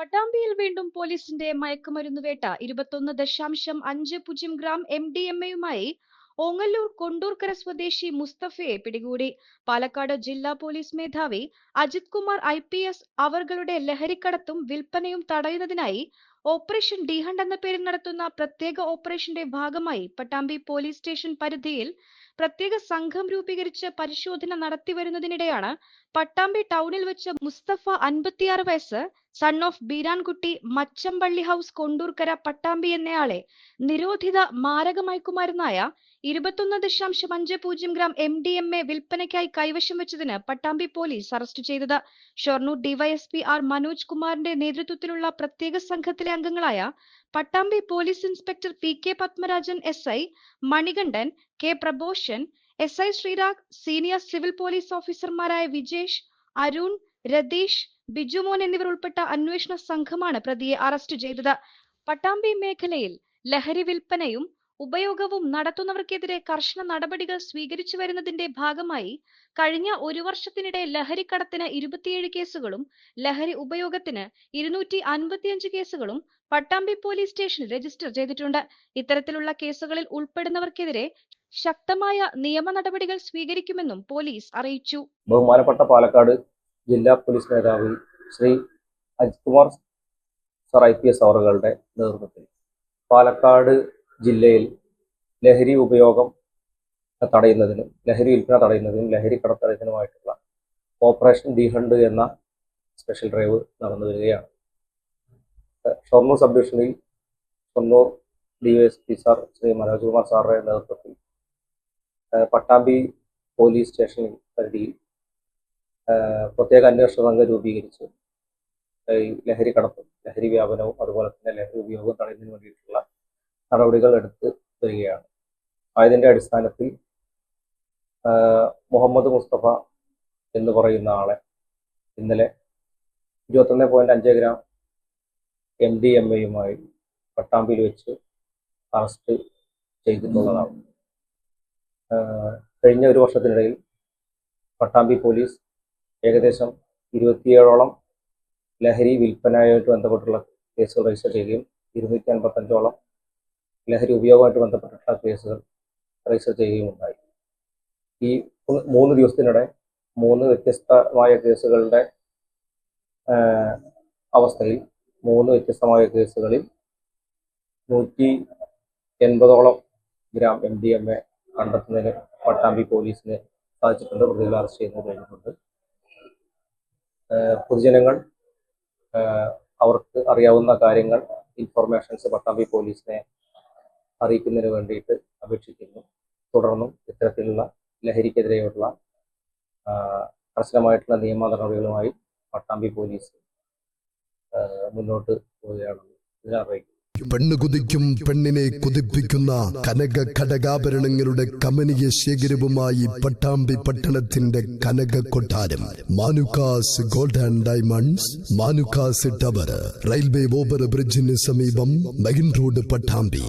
പട്ടാമ്പിയിൽ വീണ്ടും പോലീസിന്റെ മയക്കുമരുന്ന് വേട്ട. ഇരുപത്തൊന്ന് ദശാംശം അഞ്ച് പൂജ്യം ഗ്രാം എം ഡി എം എയുമായി ഓങ്ങല്ലൂർ കൊണ്ടൂർക്കര സ്വദേശി മുസ്തഫയെ പിടികൂടി. പാലക്കാട് ജില്ലാ പോലീസ് മേധാവി Ajith Kumar I P S അവരുടെ ലഹരിക്കടത്തും വിൽപ്പനയും തടയുന്നതിനായി ഓപ്പറേഷൻ ഡിഹണ്ട് എന്ന പേരിൽ നടത്തുന്ന പ്രത്യേക ഓപ്പറേഷന്റെ ഭാഗമായി പട്ടാമ്പി പോലീസ് സ്റ്റേഷൻ പരിധിയിൽ പ്രത്യേക സംഘം രൂപീകരിച്ച് പരിശോധന നടത്തിവരുന്നതിനിടെയാണ് പട്ടാമ്പി ടൗണിൽ വെച്ച് മുസ്തഫ അൻപത്തിയാറ് വയസ്സ് son of Beerankutty Machampally house Kondurkara Pattambi എന്നയാളെ നിരോധിത മാരകമയക്കുമരുന്നായ ഇരുപത്തൊന്ന് ദശാംശം അഞ്ച് പൂജ്യം gram M D M A വിൽപ്പനയ്ക്കായി കൈവശം വെച്ചതിന് പട്ടാമ്പി പോലീസ് അറസ്റ്റ് ചെയ്തത്. ഷൊർണൂർ ഡിവൈഎസ്പി ആർ മനോജ് കുമാറിന്റെ നേതൃത്വത്തിലുള്ള പ്രത്യേക സംഘത്തിലെ അംഗങ്ങളായ Pattambi police inspector P K Padmarajan S I Manikandan K probation S I Sreerag senior civil police ഓഫീസർമാരായ വിജേഷ് അരുൺ രതീഷ് ബിജുമോൻ എന്നിവർ ഉൾപ്പെട്ട അന്വേഷണ സംഘമാണ് പ്രതിയെ അറസ്റ്റ് ചെയ്തത്. പട്ടാമ്പി മേഖലയിൽ ലഹരി വിൽപ്പനയും ഉപയോഗവും നടത്തുന്നവർക്കെതിരെ കർശന നടപടികൾ സ്വീകരിച്ചു വരുന്നതിന്റെ ഭാഗമായി കഴിഞ്ഞ ഒരു വർഷത്തിനിടെ ലഹരിക്കടത്തിന് ഇരുപത്തിയേഴ് കേസുകളും ലഹരി ഉപയോഗത്തിന് ഇരുന്നൂറ്റി അൻപത്തിയഞ്ച് കേസുകളും പട്ടാമ്പി പോലീസ് സ്റ്റേഷനിൽ രജിസ്റ്റർ ചെയ്തിട്ടുണ്ട്. ഇത്തരത്തിലുള്ള കേസുകളിൽ ഉൾപ്പെടുന്നവർക്കെതിരെ ശക്തമായ നിയമ നടപടികൾ സ്വീകരിക്കുമെന്നും പോലീസ് അറിയിച്ചു. ബഹുമാനപ്പെട്ട പാലക്കാട് ജില്ലാ പോലീസ് മേധാവി Shri Ajith Kumar sir I P S അവറുകളുടെ നേതൃത്വത്തിൽ പാലക്കാട് ജില്ലയിൽ ലഹരി ഉപയോഗം തടയുന്നതിനും ലഹരി വിൽപ്പന തടയുന്നതിനും ലഹരി കടത്തടയുന്നതിനുമായിട്ടുള്ള ഓപ്പറേഷൻ ഡി ഹണ്ട് എന്ന സ്പെഷ്യൽ ഡ്രൈവ് നടന്നു വരികയാണ്. ഷൊർണൂർ സബ് ഡിവിഷനിൽ Shoranur D S P sir Shri Manoj Kumar സാറുടെ നേതൃത്വത്തിൽ പട്ടാമ്പി പോലീസ് സ്റ്റേഷനിൽ പരിധിയിൽ പ്രത്യേക അന്വേഷണ സംഘം രൂപീകരിച്ച് ലഹരി കടത്തും ലഹരി വ്യാപനവും അതുപോലെ തന്നെ ലഹരി ഉപയോഗവും തടയുന്നതിന് വേണ്ടിയിട്ടുള്ള നടപടികൾ എടുത്ത് വരികയാണ് ആയതിന്റെ അടിസ്ഥാനത്തിൽ മുഹമ്മദ് മുസ്തഫ എന്ന് പറയുന്ന ആളെ ഇന്നലെ ഇരുപത്തൊന്ന് പോയിന്റ് അഞ്ച് ഗ്രാം എം ഡി എം എയുമായി പട്ടാമ്പിയിൽ വെച്ച് അറസ്റ്റ് ചെയ്തിട്ടുള്ളതാണ്. കഴിഞ്ഞ ഒരു വർഷത്തിനിടയിൽ പട്ടാമ്പി പോലീസ് ഏകദേശം ഇരുപത്തിയേഴോളം ലഹരി വിൽപ്പനയുമായിട്ട് ബന്ധപ്പെട്ടുള്ള കേസുകൾ രജിസ്റ്റർ ചെയ്യുകയും ഇരുന്നൂറ്റി അൻപത്തഞ്ചോളം ലഹരി ഉപയോഗമായിട്ട് ബന്ധപ്പെട്ടിട്ടുള്ള കേസുകൾ രജിസ്റ്റർ ചെയ്യുകയും ഉണ്ടായി ഈ മൂന്ന് ദിവസത്തിനിടെ മൂന്ന് വ്യത്യസ്തമായ കേസുകളുടെ അവസ്ഥയിൽ മൂന്ന് വ്യത്യസ്തമായ കേസുകളിൽ നൂറ്റി എൺപതോളം gram M D M A കണ്ടെത്തുന്നതിന് പട്ടാമ്പി പോലീസിന് സാധിച്ചിട്ടുണ്ട്. പ്രതികളെ അറസ്റ്റ് ചെയ്യുന്നത് കഴിഞ്ഞിട്ടുണ്ട്. പൊതുജനങ്ങൾ അവർക്ക് അറിയാവുന്ന കാര്യങ്ങൾ ഇൻഫർമേഷൻസ് പട്ടാമ്പി പോലീസിനെ അറിയിക്കുന്നതിന് വേണ്ടിയിട്ട് അപേക്ഷിക്കുന്നു. തുടർന്നും ഇത്തരത്തിലുള്ള ലഹരിക്കെതിരെയുള്ള കർശനമായിട്ടുള്ള നിയമ നടപടികളുമായി പട്ടാമ്പി പോലീസ് മുന്നോട്ട് പോവുകയാണെന്ന് ഇതിനെ അറിയിക്കുന്നു. പെണ്ണ് കുതിക്കും പെണ്ണിനെ കുതിപ്പിക്കുന്ന കനക ഘടകാഭരണങ്ങളുടെ കമനീയ ശേഖരവുമായി പട്ടാമ്പി പട്ടണത്തിന്റെ കനക കൊട്ടാരം. Manukkas gold and diamonds Manukkas tower railway over ബ്രിഡ്ജിന് സമീപം മെയിൻ റോഡ് പട്ടാമ്പി.